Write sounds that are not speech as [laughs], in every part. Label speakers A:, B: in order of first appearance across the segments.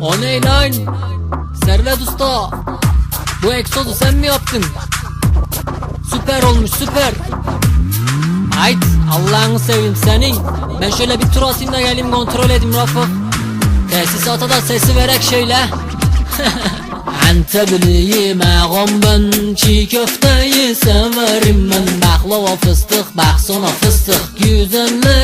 A: O ne lan? Servet Usta. Bu egzozu sen mi yaptın? Süper olmuş süper. Hayt Allah'ını seveyim senin. Ben şöyle bir tur atayım da geleyim kontrol edeyim Rafık. Tesisata da sesi verek şöyle. [laughs] Antepliyim ağam ben Çiğ köfteyi severim ben Baklava fıstık bak sonra fıstık Güzelleri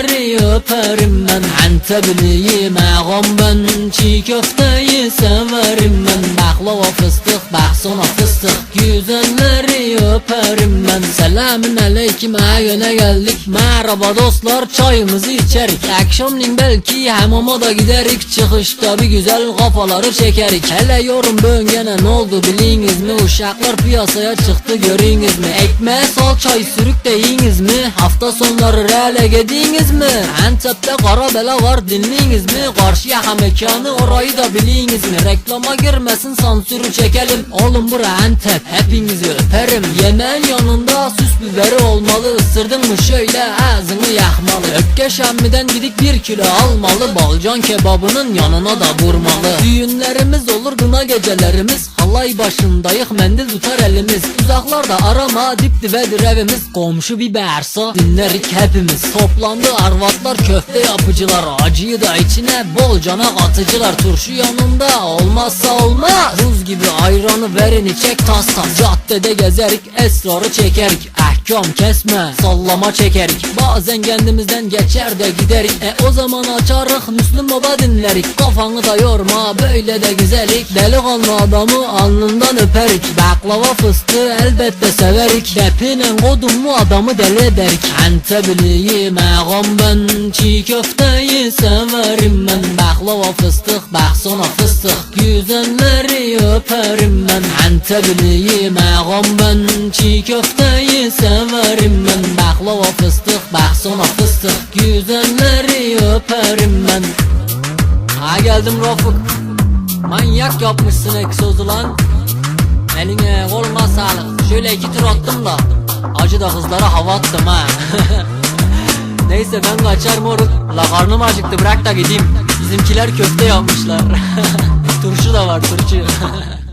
A: öperim ben. Antepliyim ağam ben. Çiğ köfteyi severim ben. Baklava fıstık bak sonra fıstık. Güzelleri öperim ben. Selamün aleyküm ha yöne geldik. Merhaba dostlar çayımızı içerik. Akşamleyin belki hamama da giderik. Çıkışta bir güzel kafaları çekerik. Hele yorum böngene ne oldu biliniz mi? Uşaklar piyasaya çıktı görünüz mü? Ekmeğe sal çay sürük de yiyiniz mi? Hafta sonları reale gediniz mi? Antep'te kara bela var dinleyiniz mi? Karşı yaka mekanı orayı da biliniz mi? Reklama girmesin sansürü çekelim. Oğlum bura Antep hepinizi öperim. Yemeğin yanında süs biberi olmalı. Isırdın mı şöyle ağzını yakmalı. Ökke şemmiden gidik bir kilo almalı. Balcan kebabının yanına da vurmalı. Düğünlerimiz olur kına gecelerimiz Halay başındayık mendil tutar elimiz. Uzaklarda arama dip dibedir evimiz Komşu bir bersa dinlerik hepimiz. Toplandı arvatlar köfte yapıcılar. Acıyı da içine bolcana katıcılar Turşu yanında olmazsa olmaz. Buz gibi ayranı verin içek tas tas. Caddede gezerik esrarı çekerik Ahkam kesme sallama çekerik. Bazen kendimizden geçer de giderik. E o zaman açarık Müslüm Baba dinlerik. Kafanı da yorma böyle de güzelik Delikanlı adamı alnından öperik. Baklava fıstığı elbette severik. Depinen kodum mu adamı deli ederik. Antepliyim ağam ben Çiğ köfteyi severim ben. Baklava fıstık bak sonra fıstık. Güzelleri öperim ben. Antepliyim ağam ben Çiğ köfteyi sonra fıstık Güzelleri öperim ben. Ha geldim Rafık. Manyak yapmışsın egzozu lan. Eline koluna sağlık. Şöyle iki tur attım da Acı da kızlara hava attım ha. [laughs] Neyse ben kaçar moruk. La karnım acıktı bırak da gideyim. Bizimkiler köfte yapmışlar. [laughs] Turşu da var turşu [laughs]